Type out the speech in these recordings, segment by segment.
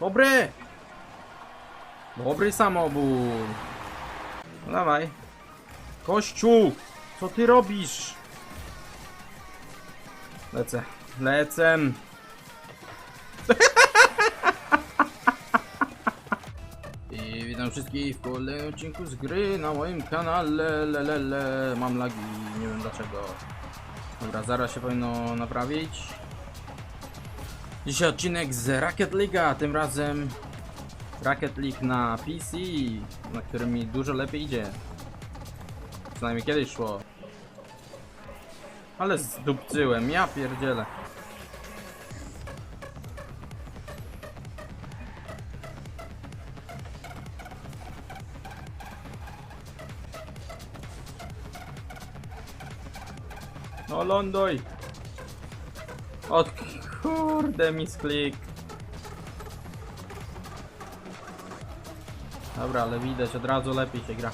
Dobry! Dobry samobój. No dawaj. Kościół! Co ty robisz? Lecę. Lecę. I witam wszystkich w kolejnym odcinku z gry na moim kanale. Le, le, le. Mam lagi, nie wiem dlaczego. Dobra, zaraz się powinno naprawić. Dzisiaj odcinek z Rocket League'a, tym razem Rocket League na PC, na którym mi dużo lepiej idzie. Przynajmniej kiedyś szło. Ale zdupcyłem, ja pierdzielę. No ląduj! O kurde, misklik. Dobra, ale widać, od razu lepiej się gra.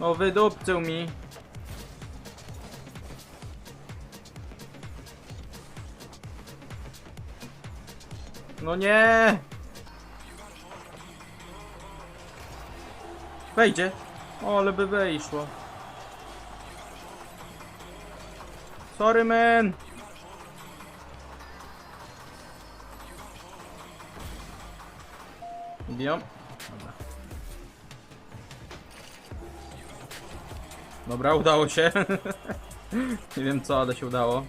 No wydupcył mi. No nie! Wejdzie. O, ale by wejszło. Sorry, man. Biją. Dobra. Dobra, udało się. Nie wiem co, ale się udało.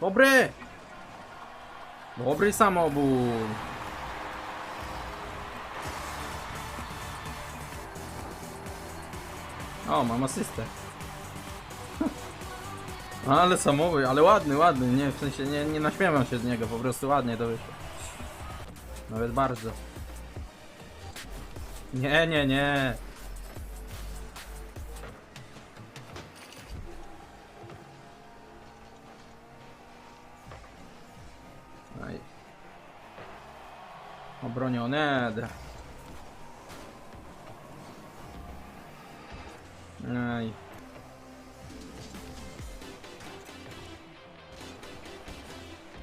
Dobry! Dobry samobój. O, mam asystę. Ale samobój, ale ładny, ładny, nie, w sensie nie, nie naśmiewam się z niego, po prostu ładnie to wyszło. Nawet bardzo. Nie, nie, nie. Aj. Obronione. Aj.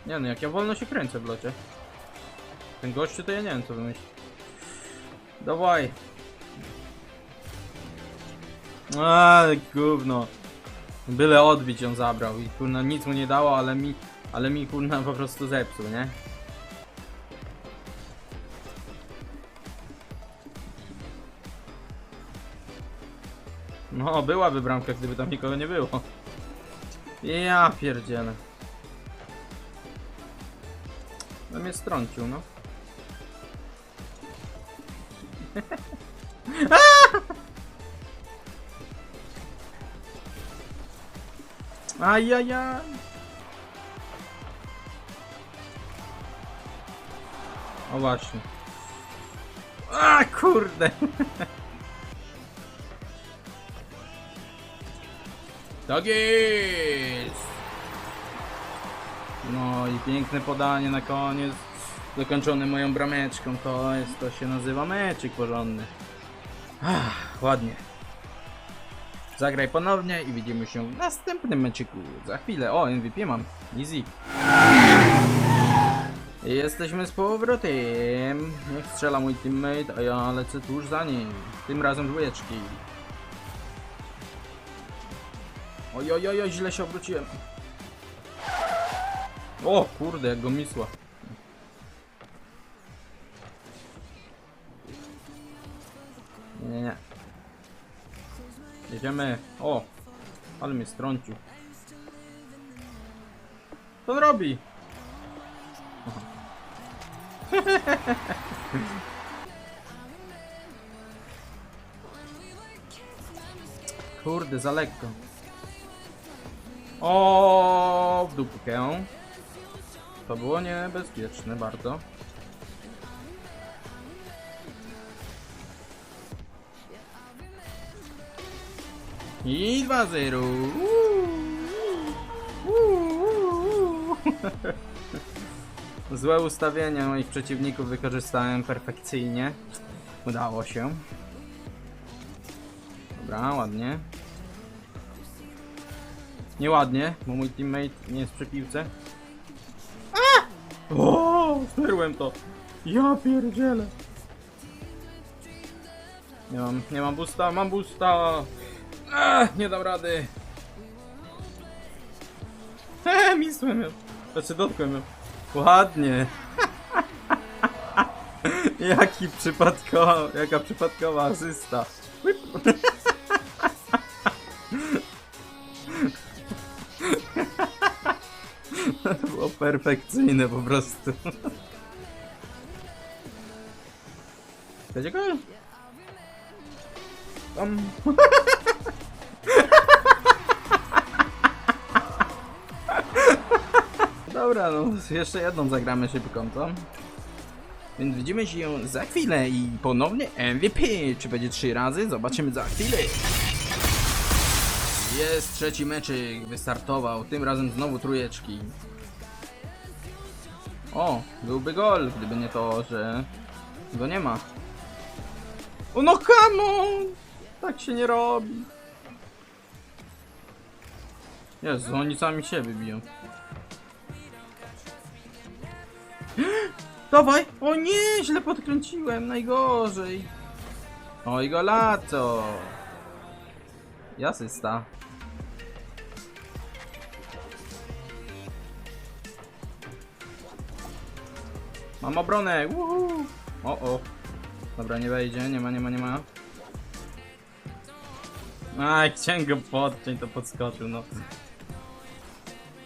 Nie no, jak ja wolno się kręcę w locie. Ten gościu to ja nie wiem co wymyśli. Dawaj. A, gówno. Byle odbić ją zabrał i kurna nic mu nie dało, ale mi, ale mi kurna po prostu zepsuł, nie? No, byłaby bramka, gdyby tam nikogo nie było. Ja pierdzielę. No mnie strącił, no. Ajajaj. O właśnie. A kurde. Tak jest. No i piękne podanie na koniec. Zakończone moją brameczką. To jest, to się nazywa meczyk porządny. Ach, ładnie. Zagraj ponownie i widzimy się w następnym meczyku. Za chwilę. O, MVP mam. Easy. Jesteśmy z powrotem. Niech strzela mój teammate, a ja lecę tuż za nim. Tym razem dwójeczki. Oj, oj, oj, źle się obróciłem. O, kurde, jak go misła. Nie, nie. Jedziemy. O, ale mnie strącił. Co on robi? Kurde, za lekko. O, w dupkę. To było niebezpieczne bardzo. I 2-0. Uuu. Uuu. Złe ustawienia moich przeciwników wykorzystałem perfekcyjnie. Udało się. Dobra, ładnie. Nieładnie, bo mój teammate nie jest przy piłce. O, zderłem to. Ja pierdzielę. Nie mam, nie mam boosta, mam boosta. Ech, nie dam rady. Eee, misłem ją. Znaczy dotkłem ją. Ładnie. Jaki przypadkowa, jaka przypadkowa asysta. Perfekcyjne po prostu. Będzie gol? Tam. Dobra, no jeszcze jedną zagramy szybką, to. Więc widzimy się za chwilę i ponownie MVP. Czy będzie trzy razy? Zobaczymy za chwilę. Jest trzeci meczyk, wystartował. Tym razem znowu trójeczki. O, byłby gol, gdyby nie to, że go nie ma. O no come on! Tak się nie robi. Jezu, oni sami siebie biją. Dawaj! O nie, źle podkręciłem, najgorzej. Oj go lato. Jasysta. Mam obronę! Uhu. O o. Dobra, nie wejdzie, nie ma, nie ma, nie ma. Aj, chciałem go podciąć, to podskoczył, no.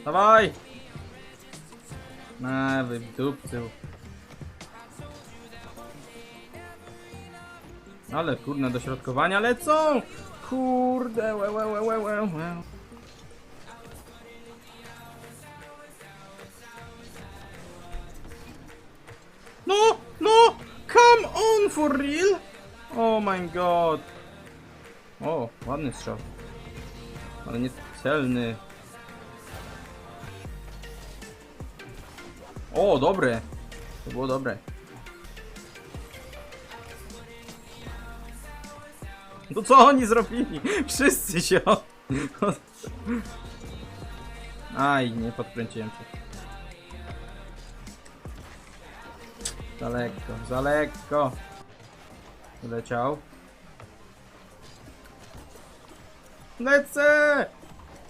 Dawaj! A, wydupcył. Ale kurde, dośrodkowania lecą! Kurde, łe, łe, łe, łe, łe, No, no! Come on for real! Oh my god! O, ładny strzał. Ale nie celny. O, dobre! To było dobre. No co oni zrobili? Wszyscy się Aj, nie podkręciłem się. Za lekko, za lekko. Leciał. Lecę!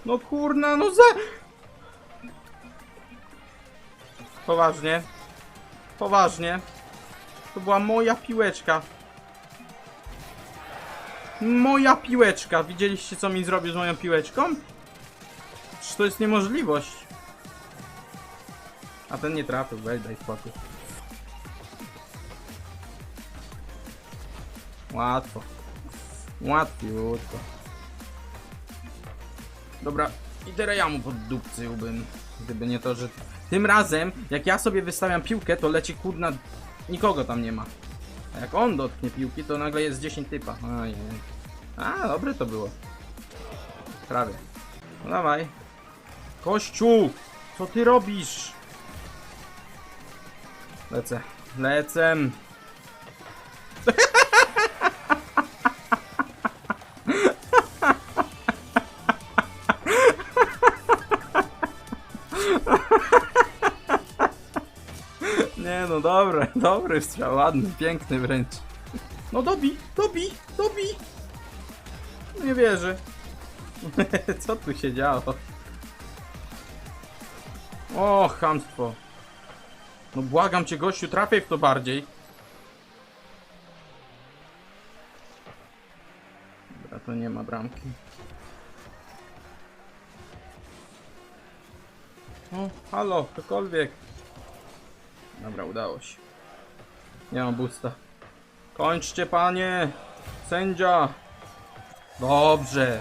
No kurna, no za... Poważnie. Poważnie. To była moja piłeczka. Moja piłeczka. Widzieliście co mi zrobił z moją piłeczką? Czy to jest niemożliwość? A ten nie trafił, weź daj spokój. Łatwo. Łatwiutko. Dobra, i teraz ja mu poddupcyłbym. Gdyby nie to, że... Tym razem, jak ja sobie wystawiam piłkę, to leci kurna... Nikogo tam nie ma. A jak on dotknie piłki, to nagle jest 10 typa. Ojej. A, dobre to było. Prawie. No dawaj. Kościół! Co ty robisz? Lecę. Lecę. dobry strzał, ładny, piękny wręcz. No dobi, dobi, dobi! No nie wierzę. Co tu się działo? O, chamstwo. No błagam cię gościu, trafię w to bardziej. Dobra, to nie ma bramki. O, halo, ktokolwiek. Dobra, udało się. Nie mam boosta. Kończcie, panie! Sędzia! Dobrze.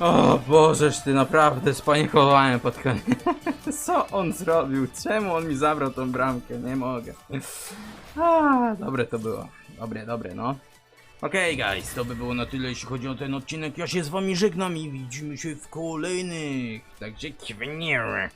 O Bożeż ty naprawdę spanikowałem pod koniec. Co on zrobił? Czemu on mi zabrał tą bramkę? Nie mogę. A, dobre to było. Dobre, dobre, no. Okej, guys, to by było na tyle, jeśli chodzi o ten odcinek. Ja się z wami żegnam i widzimy się w kolejnych. Także kiwniemy.